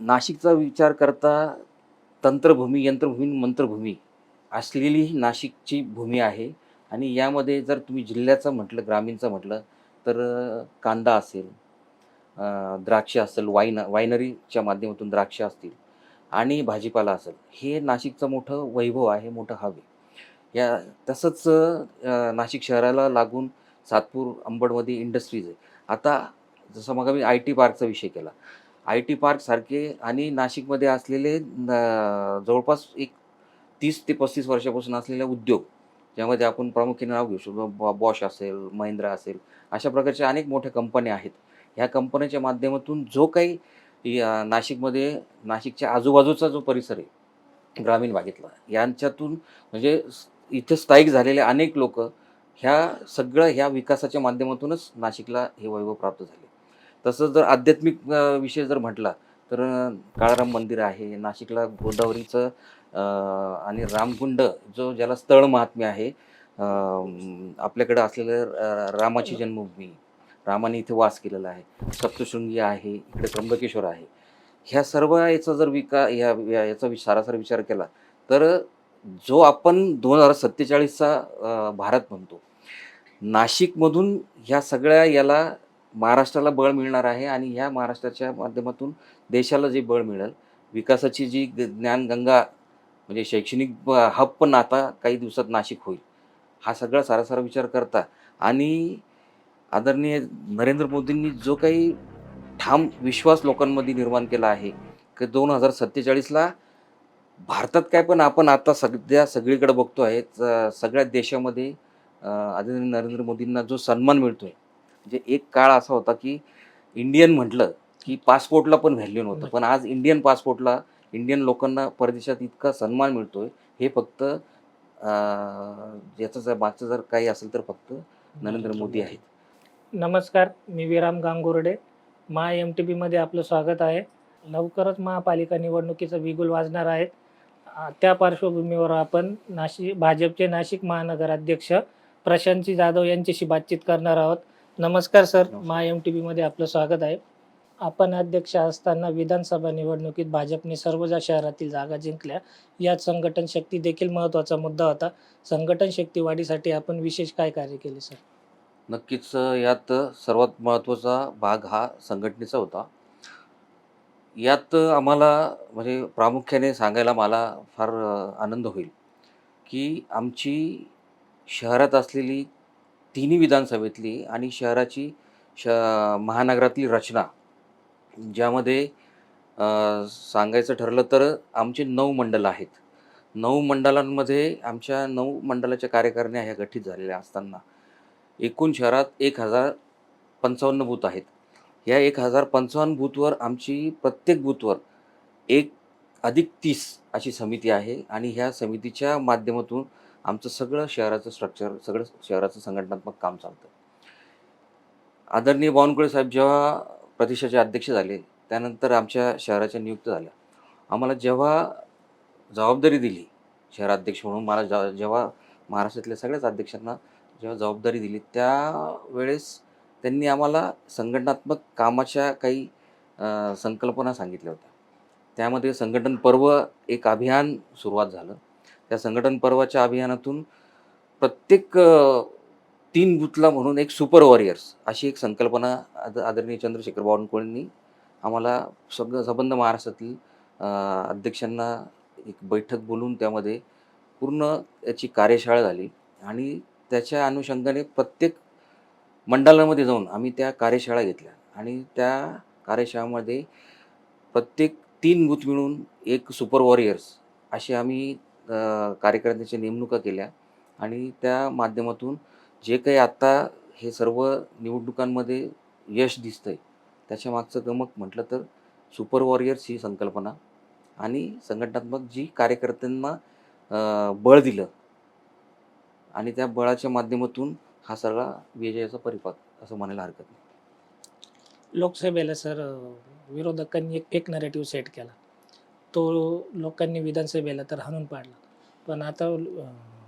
नाशिकचा विचार करता तंत्रभूमी यंत्रभूमी मंत्रभूमी असलेली ही नाशिकची भूमी आहे. आणि यामध्ये जर तुम्ही जिल्ह्याचं म्हटलं ग्रामीणचं म्हटलं तर कांदा असेल द्राक्ष असेल वाईन वायनरीच्या माध्यमातून द्राक्ष असतील आणि भाजीपाला असेल हे नाशिकचं मोठं वैभव आहे मोठं हवे या तसंच नाशिक शहराला लागून सातपूर अंबडमध्ये इंडस्ट्रीज आहे. आता जसं मग मी आय टी पार्कचा विषय केला आय टी पार्कसारखे आणि नाशिकमध्ये असलेले न- जवळपास एक तीस ते पस्तीस वर्षापासून असलेले उद्योग ज्यामध्ये आपण प्रामुख्याने नाव घेऊ शकतो. बॉश असेल महिंद्रा असेल अशा प्रकारच्या अनेक मोठ्या कंपन्या आहेत. ह्या कंपन्याच्या माध्यमातून जो काही या नाशिकमध्ये नाशिकच्या आजूबाजूचा जो परिसर आहे ग्रामीण भागातला यांच्यातून म्हणजे इथे स्थायिक झालेले अनेक लोक ह्या सगळं ह्या विकासाच्या माध्यमातूनच नाशिकला हे वैभव प्राप्त झाले. तसंच जर आध्यात्मिक विषय जर म्हटला तर काळाराम मंदिर आहे नाशिकला गोदावरीचं आणि रामकुंड जो ज्याला स्थळ महात्म्य आहे आपल्याकडे असलेलं रामाची जन्मभूमी रामाने इथे वास केलेला आहे सप्तशृंगी आहे इकडे त्र्यंबकेश्वर आहे ह्या सर्व याचा जर विका ह्या या- याचा वि- सारासार विचार केला तर जो आपण दोन हजार सत्तेचाळीसचा भारत म्हणतो नाशिकमधून ह्या सगळ्या याला महाराष्ट्राला बळ मिळणार आहे आणि ह्या महाराष्ट्राच्या माध्यमातून देशाला जे बळ मिळेल विकासाची जी ग- ज्ञानगंगा म्हणजे शैक्षणिक हब पण आता काही दिवसात नाशिक होईल हा सगळा सारासारा विचार करता आणि आदरणीय नरेंद्र मोदींनी जो काही ठाम विश्वास लोकांमध्ये निर्माण केला आहे की दोन हजार सत्तेचाळीसला भारतात काय पण आपण आता सध्या सगळीकडे बघतो आहे सगळ्या देशामध्ये आदरणीय नरेंद्र मोदींना जो सन्मान मिळतो आहे म्हणजे एक काळ असा होता की इंडियन म्हटलं की पासपोर्टला पण व्हॅल्यू नव्हतं. पण आज इंडियन पासपोर्टला इंडियन लोकांना परदेशात इतका सन्मान मिळतोय. हे फक्त याचं जर मागचं जर काही असेल तर फक्त नरेंद्र मोदी आहेत. नमस्कार मी विराम गांगुर्डे. मा एम टी बीमध्ये आपलं स्वागत आहे. लवकरच महापालिका निवडणुकीचं बिगुल वाजणार आहेत त्या पार्श्वभूमीवर आपण नाशिक भाजपचे नाशिक महानगराध्यक्ष प्रशांतजी जाधव यांच्याशी बातचीत करणार आहोत. नमस्कार सर. मा एम टी बीमध्ये आपलं स्वागत आहे. आपण अध्यक्ष असताना विधानसभा निवडणुकीत भाजपने सर्व ज्या शहरातील जागा जिंकल्या. यात संघटन शक्ती देखील महत्त्वाचा मुद्दा होता. संघटन शक्ती वाढीसाठी आपण विशेष काय कार्य केले सर? नक्कीच यात सर्वात महत्त्वाचा भाग हा संघटनेचा होता. यात आम्हाला म्हणजे प्रामुख्याने सांगायला मला फार आनंद होईल की आमची शहरात असलेली तिन्ही विधानसभेतली आणि शहराची श महानगरातली रचना. ज्यामध्ये सांगायचं ठरलं तर आमचे नऊ मंडल आहेत. नऊ मंडलांमध्ये आमच्या नऊ मंडलाच्या कार्यकारिण्या ह्या गठीत झालेल्या असताना एकूण शहरात एक हजार पंचावन्न बूथ आहेत. या एक हजार पंचावन्न बूथवर आमची प्रत्येक बूथवर एक अधिक तीस अशी समिती आहे आणि ह्या समितीच्या माध्यमातून आमचं सगळं शहराचं स्ट्रक्चर सगळं शहराचं संघटनात्मक काम चालतं. आदरणीय बावनकुळे साहेब जेव्हा प्रदेशाचे अध्यक्ष झाले त्यानंतर आमच्या शहराच्या नियुक्त झाल्या. आम्हाला जेव्हा जबाबदारी दिली शहराध्यक्ष म्हणून मला ज जेव्हा महाराष्ट्रातल्या सगळ्याच अध्यक्षांना जेव्हा जबाबदारी दिली त्यावेळेस त्यांनी आम्हाला संघटनात्मक कामाच्या काही संकल्पना सांगितल्या होत्या. त्यामध्ये संघटन पर्व एक अभियान सुरुवात झालं. त्या संघटन पर्वाच्या अभियानातून प्रत्येक तीन बुथला म्हणून एक सुपर वॉरियर्स अशी एक संकल्पना आद आदरणीय चंद्रशेखर बावनकुळेंनी आम्हाला सग संबंध महाराष्ट्रातील अध्यक्षांना एक बैठक बोलून त्यामध्ये पूर्ण याची कार्यशाळा झाली आणि त्याच्या अनुषंगाने प्रत्येक मंडळामध्ये जाऊन आम्ही त्या कार्यशाळा घेतल्या आणि त्या कार्यशाळामध्ये प्रत्येक तीन बूथ मिळून एक सुपर वॉरियर्स अशी आम्ही अ, कार्यकर्त्यांच्या नेमणुका केल्या आणि त्या माध्यमातून जे काही आत्ता हे सर्व निवडणुकांमध्ये यश दिसतंय त्याच्या मागचं गमक म्हटलं तर सुपर वॉरियर्स ही संकल्पना आणि संघटनात्मक जी कार्यकर्त्यांना अ, बळ दिलं आणि त्या बळाच्या माध्यमातून हा सगळा विजयाचा परिपाक असं म्हणायला हरकत नाही. लोकसभेला सर विरोधकांनी एक एक नरेटिव्ह सेट केला. तो लोकांनी विधानसभेला तर हाणून पाडला. पण आता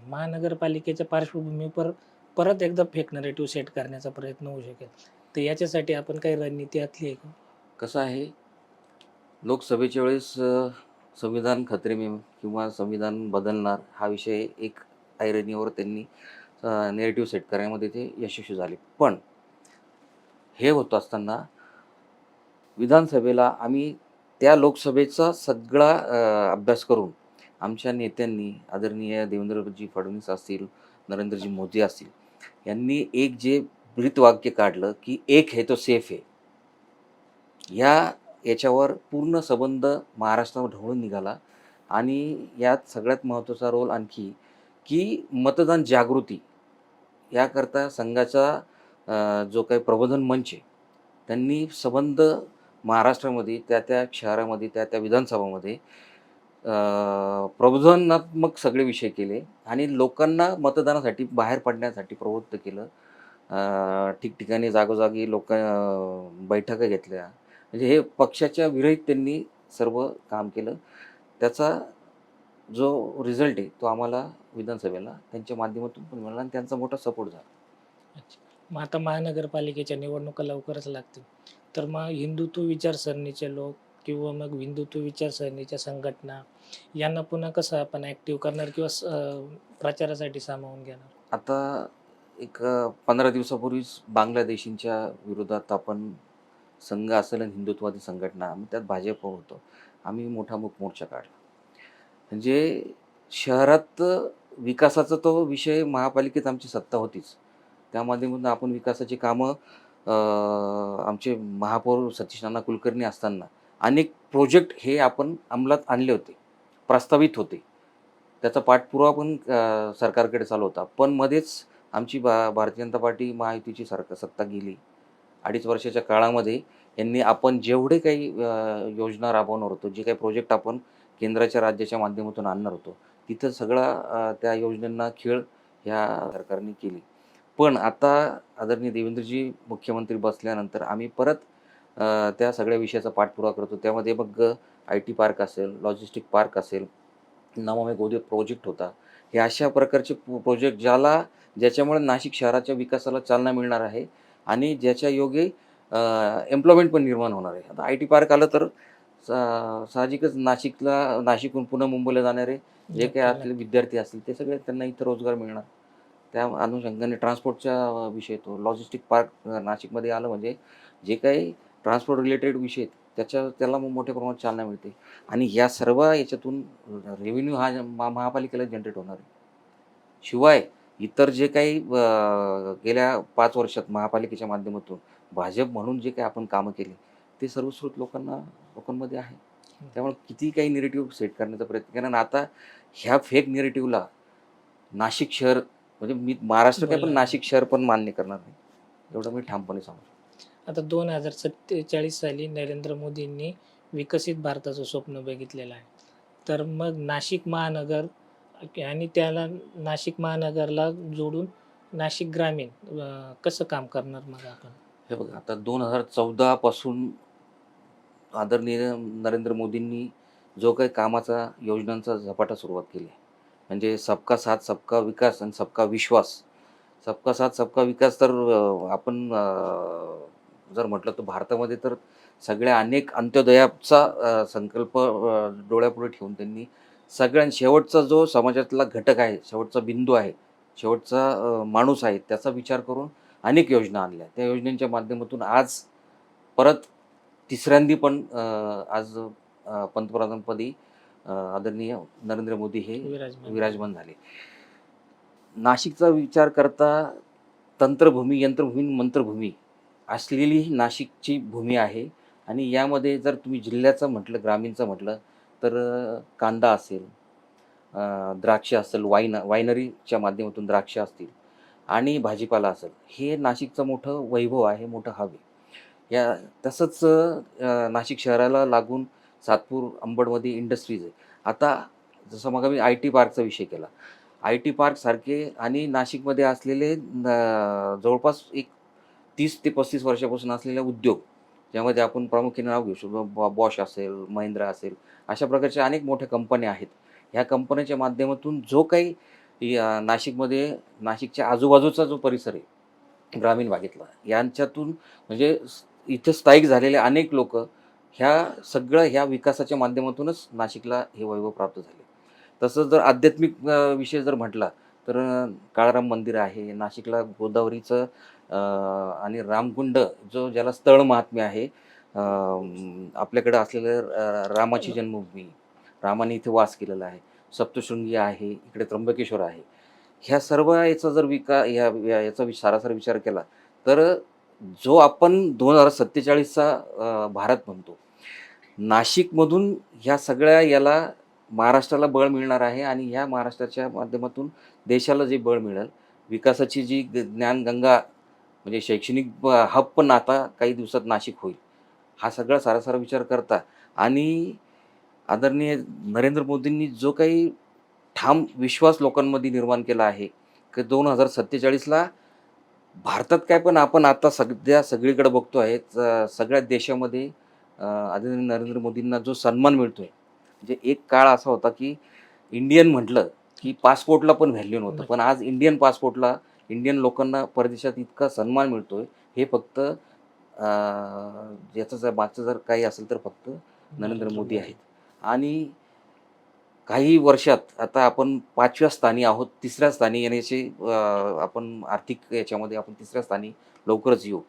महानगरपालिकेच्या पार्श्वभूमीवर परत एकदा फेक नरेटिव्ह सेट करण्याचा प्रयत्न होऊ शकेल. तर याच्यासाठी आपण काही रणनीती आखली आहे का? कसं आहे? लोकसभेच्या वेळेस संविधान खत्रेमे में किंवा संविधान बदलणार हा विषय एक ऐरणीवर त्यांनी नेरेटिव्ह सेट करण्यामध्ये ते यशस्वी झाले. पण हे होत असताना विधानसभेला आम्ही त्या लोकसभेचा सगळा अभ्यास करून आमच्या नेत्यांनी आदरणीय देवेंद्रजी फडणवीस असतील नरेंद्रजी मोदी असतील यांनी एक जे ब्रीतवाक्य काढलं की एक है तो सेफ आहे. या याच्यावर पूर्ण संबंध महाराष्ट्रावर ढवळून निघाला आणि यात सगळ्यात महत्त्वाचा रोल आणखी की मतदान जागृती याकरता संघाचा जो काही प्रबोधन मंच आहे त्यांनी संबंध महाराष्ट्रामध्ये त्या त्या शहरामध्ये त्या त्या विधानसभामध्ये प्रबोधनात्मक सगळे विषय केले आणि लोकांना मतदानासाठी बाहेर पडण्यासाठी प्रवृत्त केलं. ठिकठिकाणी जागोजागी लोक बैठका घेतल्या. म्हणजे हे पक्षाच्या विरहित त्यांनी सर्व काम केलं. त्याचा जो रिझल्ट आहे तो आम्हाला विधानसभेला त्यांच्या माध्यमातून पण मिळाला आणि त्यांचा मोठा सपोर्ट झाला. मग आता महानगरपालिकेच्या निवडणुका लवकरच लागतील. तर मग हिंदुत्व विचारसरणीचे लोक किंवा मग हिंदुत्व विचारसरणीच्या संघटना यांना पुन्हा कसं आपण ॲक्टिव्ह करणार किंवा स- प्रचारासाठी सामावून घेणार? आता एक पंधरा दिवसापूर्वीच बांगलादेशींच्या विरोधात आपण संघ असेल आणि हिंदुत्ववादी संघटना आम्ही त्यात भाजप होतो. आम्ही मोठा मुख मोर्चा काढला. म्हणजे शहरात विकासाचा तो विषय महापालिकेत आमची सत्ता होतीच. त्या माध्यमातून आपण विकासाची कामं आमचे महापौर सतीश नाना कुलकर्णी असताना अनेक प्रोजेक्ट हे आपण अंमलात आणले होते प्रस्तावित होते. त्याचा पाठपुरावा पण सरकारकडे चालू होता. पण मध्येच आमची भा भारतीय जनता पार्टी महायुतीची सरकार सत्ता गेली. अडीच वर्षाच्या काळामध्ये यांनी आपण जेवढे काही योजना राबवणार होतो जे काही प्रोजेक्ट आपण केंद्राच्या राज्याच्या माध्यमातून आणणार होतो तिथं सगळा त्या योजनांना खेळ ह्या सरकारने केली. पण आता आदरणीय देवेंद्रजी मुख्यमंत्री बसल्यानंतर आम्ही परत त्या सगळ्या विषयाचा पाठपुरावा करतो. त्यामध्ये मग आय टी पार्क असेल लॉजिस्टिक पार्क असेल नमामि गोदे प्रोजेक्ट होता. हे अशा प्रकारचे प्रोजेक्ट ज्याला ज्याच्यामुळे नाशिक शहराच्या विकासाला चालना मिळणार आहे आणि ज्याच्या योगे एम्प्लॉयमेंट पण निर्माण होणार आहे. आता आय टी पार्क आलं तर सा- साहजिकच नाशिकला नाशिकहून पुन्हा मुंबईला जाणारे जे काही असले विद्यार्थी असतील ते सगळे त्यांना इथं रोजगार मिळणार. त्या अनुषंगाने ट्रान्सपोर्टचा विषय तो लॉजिस्टिक पार्क नाशिकमध्ये आलं म्हणजे जे काही ट्रान्सपोर्ट रिलेटेड विषय आहेत, त्याच्या त्याला मग मोठ्या प्रमाणात चालना मिळते. आणि या सर्व याच्यातून रेव्हेन्यू हा महा- महापालिकेला जनरेट होणार आहे. शिवाय इतर जे काही गेल्या पाच वर्षात महापालिकेच्या माध्यमातून भाजप म्हणून जे काही आपण कामं केली ते सर्वस्रोत लोकांना लोकांमध्ये आहे. त्यामुळे किती काही निरेटिव्ह सेट करण्याचा प्रयत्न कारण आता ह्या फेक निरेटिव्हला नाशिक शहर म्हणजे मी महाराष्ट्र काय पण. नाशिक शहर पण मान्य करणार नाही. एवढं मी ठामपणे सांगू आता दोन हजार सत्तेचाळीस साली नरेंद्र मोदींनी विकसित भारताचं स्वप्न बघितलेलं आहे. तर मग नाशिक महानगर आणि त्याला नाशिक महानगरला जोडून नाशिक ग्रामीण कसं काम करणार मग आपण? हे बघा आता दोन हजार चौदा पासून आदरणीय नरेंद्र मोदींनी जो काही कामाचा योजनांचा झपाटा सुरुवात केली आहे. म्हणजे सबका साथ सबका विकास आणि सबका विश्वास. सबका साथ सबका विकास तर आपण जर म्हटलं तर भारतामध्ये तर सगळ्या अनेक अंत्योदयाचा संकल्प डोळ्यापुढे ठेवून त्यांनी सगळ्यां शेवटचा जो समाजातला घटक आहे शेवटचा बिंदू आहे शेवटचा माणूस आहे त्याचा विचार करून अनेक योजना आणल्या. त्या योजनेच्या माध्यमातून आज परत तिसऱ्यांदी पण आज पंतप्रधानपदी आदरणीय नरेंद्र मोदी हे विराजमान. विराजमान झाले. नाशिकचा विचार करता तंत्रभूमी यंत्रभूमी मंत्रभूमी असलेली ही नाशिकची भूमी आहे. आणि यामध्ये जर तुम्ही जिल्ह्याचं म्हटलं ग्रामीणचं म्हटलं तर कांदा असेल द्राक्ष असेल वाईन वायनरीच्या माध्यमातून द्राक्ष असतील आणि भाजीपाला असेल हे नाशिकचं मोठं वैभव आहे मोठं हवे. या तसंच नाशिक शहराला लागून सातपूर अंबडमध्ये इंडस्ट्रीज आहे. आता जसं मग मी आय टी पार्कचा विषय केला. आय टी पार्कसारखे आणि नाशिकमध्ये असलेले न- जवळपास एक तीस ते पस्तीस वर्षापासून असलेले उद्योग ज्यामध्ये आपण प्रामुख्याने नाव घेऊ शकतो. बॉश असेल महिंद्रा असेल अशा प्रकारच्या अनेक मोठ्या कंपन्या आहेत. ह्या कंपन्याच्या माध्यमातून जो काही या नाशिकमध्ये नाशिकच्या आजूबाजूचा जो परिसर आहे ग्रामीण भागातला यांच्यातून म्हणजे इथे स्थायिक झालेले अनेक लोक ह्या सगळं ह्या विकासाच्या माध्यमातूनच नाशिकला हे वैभव प्राप्त झाले. तसंच जर आध्यात्मिक विषय जर म्हटला तर काळाराम मंदिर आहे नाशिकला गोदावरीचं आणि रामकुंड जो ज्याला स्थळ महात्म्य आहे आपल्याकडे असलेलं रामाची जन्मभूमी रामाने इथे वास केलेला आहे सप्तशृंगी आहे इकडे त्र्यंबकेश्वर आहे. ह्या सर्व याचा जर विका ह्या या- याचा वि- सारासार विचार केला तर जो आपण दोन हजार सत्तेचाळीसचा भारत म्हणतो नाशिकमधून ह्या सगळ्या याला महाराष्ट्राला बळ मिळणार आहे आणि ह्या महाराष्ट्राच्या माध्यमातून देशाला जे बळ मिळेल विकासाची जी ग- ज्ञानगंगा म्हणजे शैक्षणिक हब पण आता काही दिवसात नाशिक होईल हा सगळा सारासार विचार करता आणि आदरणीय नरेंद्र मोदींनी जो काही ठाम विश्वास लोकांमध्ये निर्माण केला आहे की दोन हजार सत्तेचाळीसला भारतात काय पण आपण आता सध्या सगळीकडे बघतो आहे च- सगळ्या देशामध्ये आदरणीय नरेंद्र मोदींना जो सन्मान मिळतोय. म्हणजे एक काळ असा होता की इंडियन म्हटलं की पासपोर्टला पण व्हॅल्यू नव्हतं. पण आज इंडियन पासपोर्टला इंडियन लोकांना परदेशात इतका सन्मान मिळतोय हे फक्त ज्याचं याचं जर मागचं जर काही असेल तर फक्त नरेंद्र मोदी आहेत. आणि काही वर्षात आता आपण पाचव्या स्थानी आहोत तिसऱ्या स्थानी येण्याचे आपण आर्थिक याच्यामध्ये आपण तिसऱ्या स्थानी लवकरच येऊ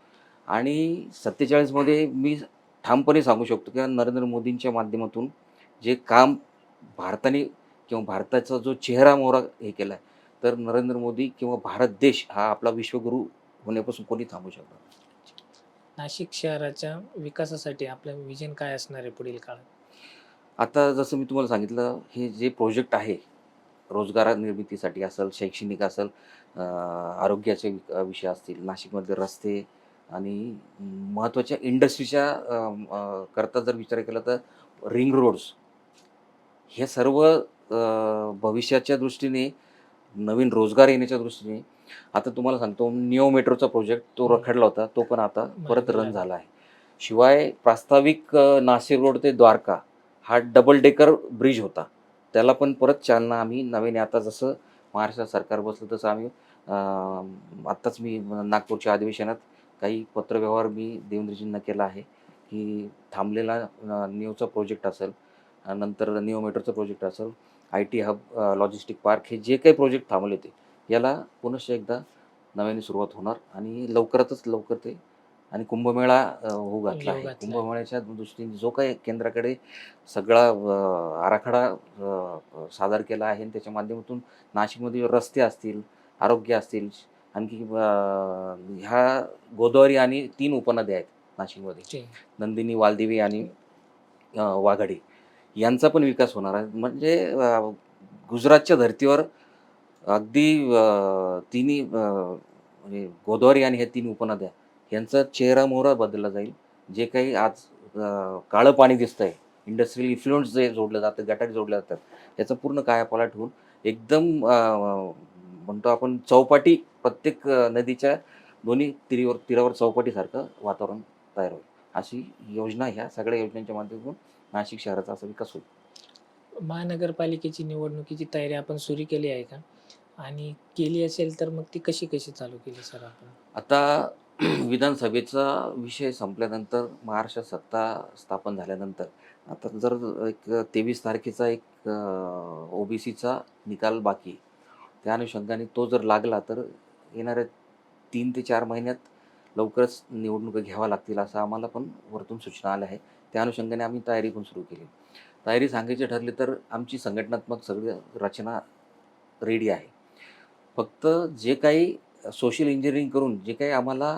आणि सत्तेचाळीसमध्ये मी ठामपणे सांगू शकतो की नरेंद्र मोदींच्या माध्यमातून जे काम भारताने किंवा भारताचा जो चेहरा मोहरा हे केला आहे तर नरेंद्र मोदी किंवा भारत देश हा आपला विश्वगुरू होण्यापासून कोणी थांबू शकणार नाही. नाशिक शहराच्या विकासासाठी आपलं विजन काय असणार आहे पुढील काळात आता जसं मी तुम्हाला सांगितलं हे जे प्रोजेक्ट आहे रोजगार निर्मितीसाठी असेल शैक्षणिक असेल आरोग्याचे विषय असतील नाशिकमध्ये रस्ते आणि महत्त्वाच्या इंडस्ट्रीच्या करता जर विचार केला तर रिंग रोड्स. हे सर्व भविष्याच्या दृष्टीने नवीन रोजगार येण्याच्या दृष्टीने आता तुम्हाला सांगतो निओ मेट्रोचा प्रोजेक्ट तो रखडला होता तो पण आता परत रन झाला आहे. शिवाय प्रास्ताविक नाशिक रोड ते द्वारका हा डबल डेकर ब्रिज होता. त्याला पण परत चालना आम्ही नवीन आता जसं महाराष्ट्र सरकार बसलं तसं आम्ही आत्ताच मी नागपूरच्या अधिवेशनात काही पत्रव्यवहार मी देवेंद्रजींना केला आहे की थांबलेला नियोचा प्रोजेक्ट असेल नंतर निओ मेट्रोचा प्रोजेक्ट असेल I T hub logistic park हे जे काही प्रोजेक्ट थांबले होते याला पुनश्च एकदा नव्याने सुरुवात होणार आणि लवकरातच लवकर ते आणि कुंभमेळा होऊ घातला आहे. कुंभमेळ्याच्या दृष्टीने जो काही केंद्राकडे सगळा आराखडा सादर केला आहे आणि त्याच्या माध्यमातून नाशिकमध्ये रस्ते असतील आरोग्य असतील आणखी ह्या गोदावरी आणि तीन उपनद्या आहेत नाशिकमध्ये. नंदिनी वालदेवी आणि वाघाडी. यांचा पण विकास होणार आहे. म्हणजे गुजरातच्या धर्तीवर अगदी तिन्ही म्हणजे गोदावरी आणि ह्या तीन उपनद्या यांचा चेहरा मोहरा बदलला जाईल. जे काही आज काळं पाणी दिसतंय इंडस्ट्रियल इन्फ्लुएन्स जे जोडलं जातं गटारी जोडल्या जातात याचा पूर्ण कायापालट होऊन एकदम म्हणतो आपण चौपाटी प्रत्येक नदीच्या दोन्ही तीरीवर तीरावर चौपाटीसारखं वातावरण तयार होईल. अशी योजना ह्या सगळ्या योजनांच्या माध्यमातून नाशिक शहराचा असा विकास होईल. महानगरपालिकेची निवडणुकीची तयारी आपण सुरू केली आहे का? आणि केली असेल तर मग ती कशी कशी चालू केली सर आपण? आता विधानसभेचा विषय संपल्यानंतर महाराष्ट्रात सत्ता स्थापन झाल्यानंतर आता जर एक तेवीस तारखेचा एक ओबीसीचा निकाल बाकी त्या अनुषंगाने तो जर लागला तर येणाऱ्या तीन ते चार महिन्यात लवकरच निवडणुका घ्याव्या लागतील असं आम्हाला पण वरतून सूचना आल्या आहे त्या अनुषंगाने आम्ही तयारी पण सुरू केली. तयारी सांगायची ठरली तर आमची संघटनात्मक सगळी रचना रेडी आहे. फक्त जे काही सोशल इंजिनिअरिंग करून जे काही आम्हाला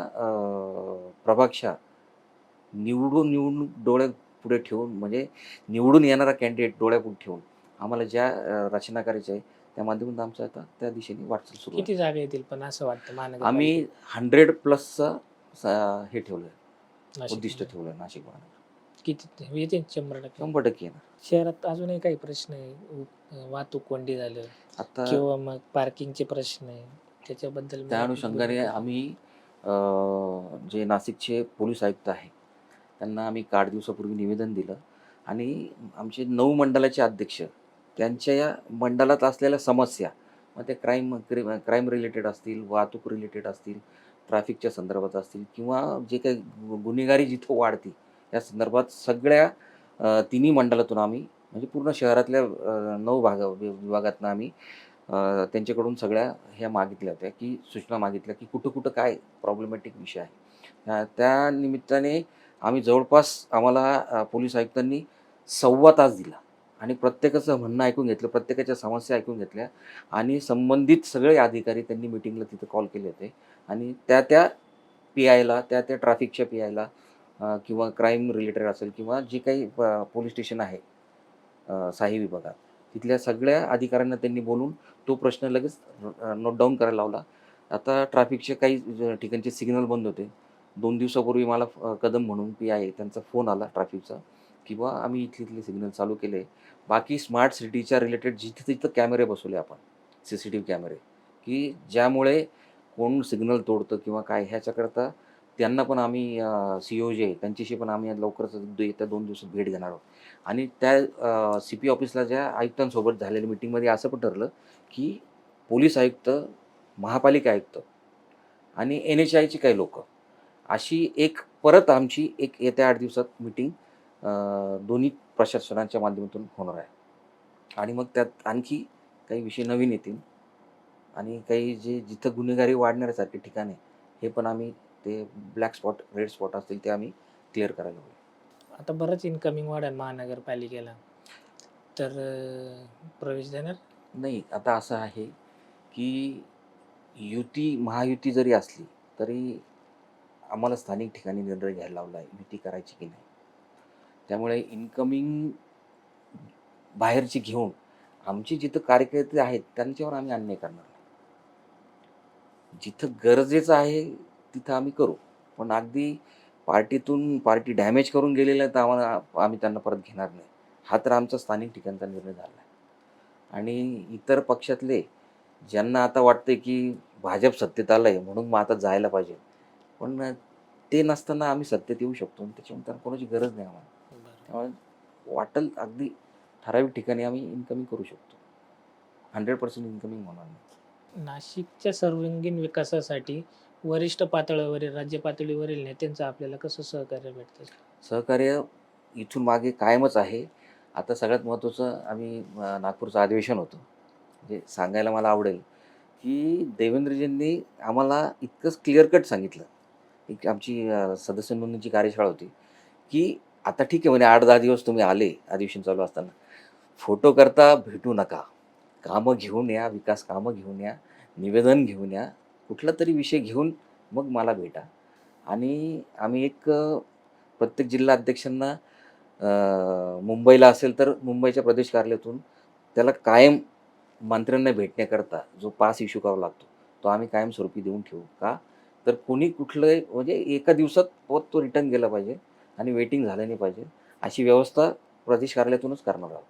प्रभागशा निवडून निवडून डोळ्या पुढे ठेवून म्हणजे निवडून येणारा कॅन्डिडेट डोळ्यापुढे ठेवून आम्हाला ज्या रचना करायची आहे त्या माध्यमातून आमचं आता त्या दिशेने वाटचाल सुरू किती जागा येतील पण असं वाटतं आम्ही हंड्रेड प्लसचं हे ठेवलं उद्दिष्ट ठेवलं नाशिक महानगर. किती येतील शंभर टक्के? शंभर टक्के येणार. शहरात अजूनही काही प्रश्न आहे? वाहतूक कोंडी झालं आता किंवा मग पार्किंगचे प्रश्न आहे? त्याच्याबद्दल त्या अनुषंगाने. आम्ही जे नाशिकचे पोलीस आयुक्त आहे त्यांना आम्ही आठ दिवसापूर्वी निवेदन दिलं आणि आमचे नऊ मंडलाचे अध्यक्ष त्यांच्या या मंडलात असलेल्या समस्या मग ते क्राईम क्राईम रिलेटेड असतील वाहतूक रिलेटेड असतील ट्रॅफिकच्या संदर्भात असतील किंवा जे काही गुन्हेगारी जिथं वाढते या संदर्भात सगळ्या तिन्ही मंडळातून आम्ही म्हणजे पूर्ण शहरातल्या नऊ भाग विभागातनं आम्ही त्यांच्याकडून सगळ्या ह्या मागितल्या होत्या की सूचना मागितल्या की कुठं कुठं काय प्रॉब्लेमॅटिक विषय आहे. त्या- निमित्ताने आम्ही जवळपास आम्हाला पोलीस आयुक्तांनी सव्वा तास दिला आणि प्रत्येकाचं म्हणणं ऐकून घेतलं प्रत्येकाच्या समस्या ऐकून घेतल्या आणि संबंधित सगळे अधिकारी त्यांनी मिटिंगला तिथं कॉल केले होते आणि त्या त्या पी आयला त्या त्या ट्रॅफिकच्या पी आयला किंवा क्राईम रिलेटेड असेल किंवा जे काही पोलीस स्टेशन आहे साही विभागात तिथल्या सगळ्या अधिकाऱ्यांना त्यांनी बोलून तो प्रश्न लगेच नोट डाऊन करायला लावला. आता ट्रॅफिकचे काही ठिकाणचे सिग्नल बंद होते. दोन दिवसापूर्वी मला कदम म्हणून पी आहे त्यांचा फोन आला ट्रॅफिकचा किंवा आम्ही इथले इथले सिग्नल चालू केले. बाकी स्मार्ट सिटीच्या रिलेटेड जिथे तिथं कॅमेरे बसवले आपण सी सी टी व्ही कॅमेरे की ज्यामुळे कोण सिग्नल तोडतं किंवा काय ह्याच्याकरता त्यांना पण आम्ही सी ओ जे आहे त्यांच्याशी पण आम्ही लवकरच येत्या दोन दिवसात भेट घेणार आहोत. आणि त्या सी पी ऑफिसला ज्या आयुक्तांसोबत झालेल्या मिटिंगमध्ये असं पण ठरलं की पोलीस आयुक्त महापालिका आयुक्त आणि एन एच आयची काही लोक. अशी एक परत आमची एक येत्या आठ दिवसात मिटिंग दोन्ही प्रशासनाच्या माध्यमातून होणार आहे. आणि मग त्यात आणखी काही विषय नवीन येतील. आणि काही जे जिथं गुन्हेगारी वाढण्यासारखे ठिकाण आहे हे पण आम्ही ते ब्लॅक स्पॉट रेड स्पॉट असतील ते आम्ही क्लिअर करायला हवे. आता बरंच इन्कमिंग वाढेल महानगरपालिकेला. तर अं, प्रवेश देणार? नाही आता असं आहे की युती महायुती जरी असली तरी आम्हाला स्थानिक ठिकाणी निर्णय घ्यायला लावला आहे युती करायची की नाही. त्यामुळे इन्कमिंग बाहेरची घेऊन आमची जिथं कार्यकर्ते आहेत त्यांच्यावर आम्ही अन्याय करणार नाही. जिथं गरजेचं आहे तिथं आम्ही करू. पण अगदी पार्टीतून पार्टी डॅमेज करून गेलेल्या तर आम्हाला आम्ही त्यांना परत घेणार नाही. हा तर आमचा स्थानिक ठिकाणचा निर्णय झाला आहे. आणि इतर पक्षातले ज्यांना आता वाटते की भाजप सत्तेत आलं आहे म्हणून मग आता जायला पाहिजे. पण ते नसताना आम्ही सत्तेत येऊ शकतो. त्यांना कोणाची गरज नाही आम्हाला. त्यामुळे वाटेल अगदी ठराविक ठिकाणी आम्ही इन्कमिंग करू शकतो. हंड्रेड पर्सेंट इन्कमिंग होणार नाही. नाशिकच्या सर्वांगीण विकासासाठी वरिष्ठ पातळीवरील राज्य पातळीवरील नेत्यांचं आपल्याला कसं सहकार्य भेटतं? सहकार्य इथून मागे कायमच आहे. आता सगळ्यात महत्त्वाचं आम्ही नागपूरचं अधिवेशन होतं. म्हणजे सांगायला मला आवडेल की देवेंद्रजींनी आम्हाला इतकंच क्लिअर कट सांगितलं. एक आमची सदस्य नोंदणीची कार्यशाळा होती की आता ठीक आहे म्हणे आठ दहा दिवस तुम्ही आले अधिवेशन चालू असताना. फोटो करता भेटू नका. कामं घेऊन या विकास कामं घेऊन या निवेदन घेऊन या. कुठला तरी विषय घेऊन मग मला भेटा. आणि आम्ही एक प्रत्येक जिल्हा अध्यक्षांना मुंबईला असेल तर मुंबईच्या प्रदेश कार्यालयातून त्याला कायम मंत्र्यांना भेटण्याकरता जो पास इश्यू करावा लागतो तो आम्ही कायमस्वरूपी देऊन ठेवू का? तर कोणी कुठलं म्हणजे एका दिवसात पोत तो रिटर्न गेला पाहिजे आणि वेटिंग झालं नाही पाहिजे अशी व्यवस्था प्रदेश कार्यालयातूनच करणार आहोत.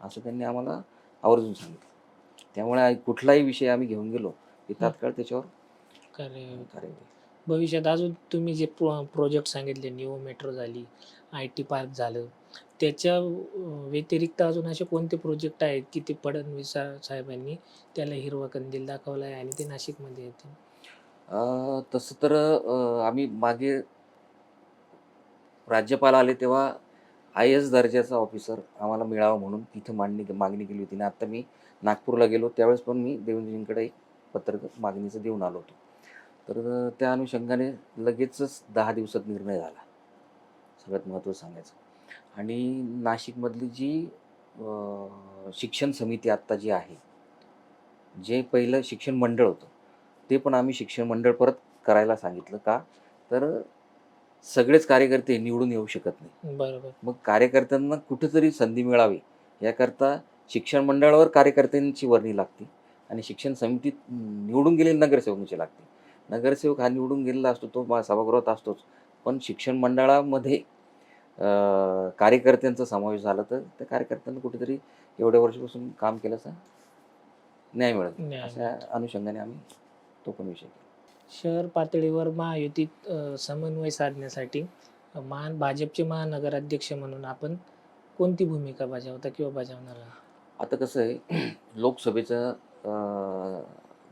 असं त्यांनी आम्हाला आवर्जून सांगितलं. त्यामुळे कुठलाही विषय आम्ही घेऊन गेलो की तात्काळ त्याच्यावर कार्य भविष्यात अजून तुम्ही जे प्रो प्रोजेक्ट सांगितले न्यू मेट्रो झाली आय टी पार्क झालं त्याच्या अं, व्यतिरिक्त अजून असे कोणते प्रोजेक्ट आहेत की ते फडणवीस सा- साहेबांनी त्याला हिरवा कंदील दाखवला आहे आणि ते नाशिकमध्ये येते अं, तसं तर अं, आम्ही मागे राज्यपाल आले तेव्हा आय एस दर्जाचा ऑफिसर आम्हाला मिळावा म्हणून तिथं मांडणी मागणी केली होती. आणि आता मी नागपूरला गेलो त्यावेळेस पण मी देवेंद्रजींकडे एक पत्रक मागणीचं देऊन आलो होतो. तर त्या अनुषंगाने लगेचच दहा दिवसात निर्णय झाला. सगळ्यात महत्त्वाचं सांगायचं. आणि नाशिकमधली जी शिक्षण समिती आत्ता जी आहे जे पहिलं शिक्षण मंडळ होतं ते पण आम्ही शिक्षण मंडळ परत करायला सांगितलं का? तर सगळेच कार्यकर्ते निवडून येऊ शकत नाही. बरोबर. मग कार्यकर्त्यांना कुठेतरी संधी मिळावी याकरता शिक्षण मंडळावर कार्यकर्त्यांची वर्णी लागते आणि शिक्षण समितीत निवडून गेलेले नगरसेवकांची लागते नगरसेवक हा निवडून गेलेला असतो तो सभागृहात असतोच. पण शिक्षण मंडळामध्ये कार्यकर्त्यांचा समावेश झाला तर त्या कार्यकर्त्यांना कुठेतरी एवढ्या वर्षापासून काम केल्याचा न्याय मिळत अशा अनुषंगाने आम्ही तो पण विषय केला. शहर पातळीवर महायुतीत समन्वय साधण्यासाठी महान भाजपचे महानगराध्यक्ष म्हणून आपण कोणती भूमिका बजावता किंवा बजावणार? आता कसं आहे लोकसभेचं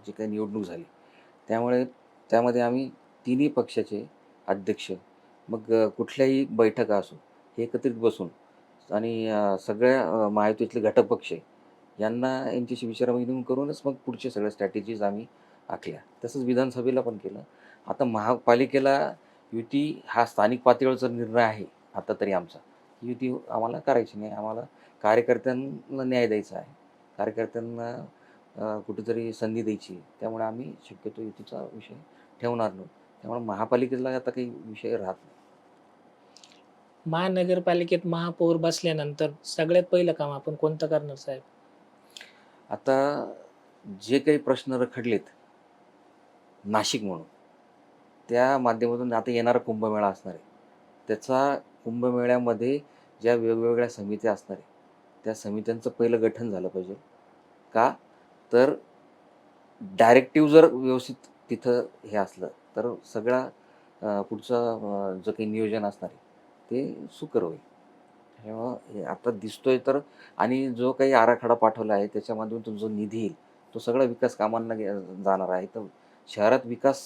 जी काही निवडणूक झाली. त्यामुळे त्यामध्ये आम्ही तिन्ही पक्षाचे अध्यक्ष मग कुठल्याही बैठका असो हे एकत्रित बसून आणि सगळ्या महायुतीतले घटक पक्ष यांना यांच्याशी विचारविनिमय करूनच मग पुढच्या सगळ्या स्ट्रॅटेजीज आम्ही आखल्या. तसंच विधानसभेला पण केलं. आता महापालिकेला युती हा स्थानिक पातळीवरचा निर्णय आहे आता तरी आमचा. युती आम्हाला करायची नाही. आम्हाला कार्यकर्त्यांना न्याय द्यायचा आहे. कार्यकर्त्यांना कुठेतरी संधी द्यायची. त्यामुळे आम्ही शक्यतो युतीचा विषय ठेवणार नाही. त्यामुळे महापालिकेला आता काही विषय राहत नाही. महानगरपालिकेत महापौर बसल्यानंतर सगळ्यात पहिलं काम आपण कोणतं करणार साहेब? आता जे काही प्रश्न रखडलेत नाशिक म्हणून त्या माध्यमातून आता येणारा कुंभमेळा असणार आहे. त्याचा कुंभमेळ्यामध्ये ज्या वेगवेगळ्या समित्या असणार आहे त्या समित्यांचं पहिलं गठन झालं पाहिजे. का? तर डायरेक्टिव्ह जर व्यवस्थित तिथं हे असलं तर सगळा पुढचं जो काही नियोजन असणार आहे ते सुकर होईल. तेव्हा हे आता दिसतोय तर आणि जो काही आराखडा पाठवला आहे त्याच्यामधून माध्यमातून जो निधी येईल तो सगळा विकास कामांना गे- जाणार आहे. तर शहरात विकास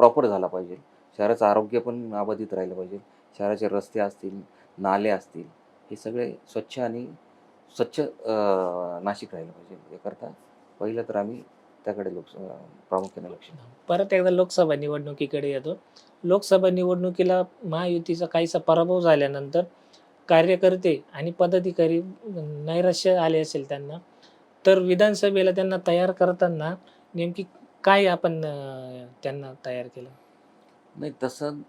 प्रॉपर झाला पाहिजे. शहराचं आरोग्य पण अबाधित राहिलं पाहिजे. शहराचे रस्ते असतील नाले असतील हे सगळे स्वच्छ आणि स्वच्छ नाशिक राहिलं पाहिजे. याकरता पहिलं तर आम्ही त्याकडे लोक प्रामुख्याने लक्ष. परत एकदा लोकसभा निवडणुकीकडे येतो. लोकसभा निवडणुकीला महायुतीचा काहीसा पराभव झाल्यानंतर कार्यकर्ते आणि पदाधिकारी नैराश्य आले असेल त्यांना तर विधानसभेला त्यांना तयार करताना नेमकी काय आपण त्यांना तयार केलं? नाही तसं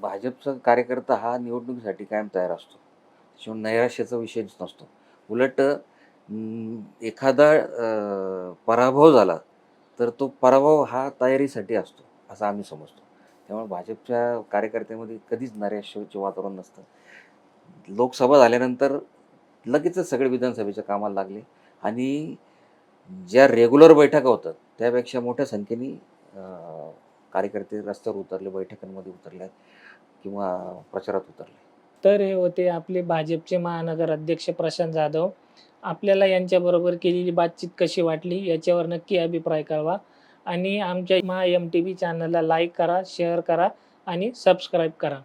भाजपचा कार्यकर्ता हा निवडणुकीसाठी कायम तयार असतो. त्याशिवाय नैराश्याचा विषयच नसतो. उलट एखादा पराभव झाला तर तो पराभव हा तयारीसाठी असतो असं आम्ही समजतो. त्यामुळे भाजपच्या कार्यकर्त्यामध्ये कधीच नैराश्याचे वातावरण नसतं. लोकसभा झाल्यानंतर लगेचच सगळे विधानसभेच्या कामाला लागले आणि ज्या रेग्युलर बैठका होतात त्यापेक्षा मोठ्या संख्येने कार्यकर्ते रस्त्यावर उतरले बैठकांमध्ये उतरले किंवा प्रचारात उतरले. तर हे होते आपले भाजपचे महानगर अध्यक्ष प्रशांत जाधव. आपल्याला यांच्याबरोबर केलेली बातचीत कशी वाटली याच्यावर नक्की अभिप्राय कळवा. आणि आमच्या महा एम टी व्ही चॅनलला लाईक करा शेअर करा आणि सबस्क्राईब करा.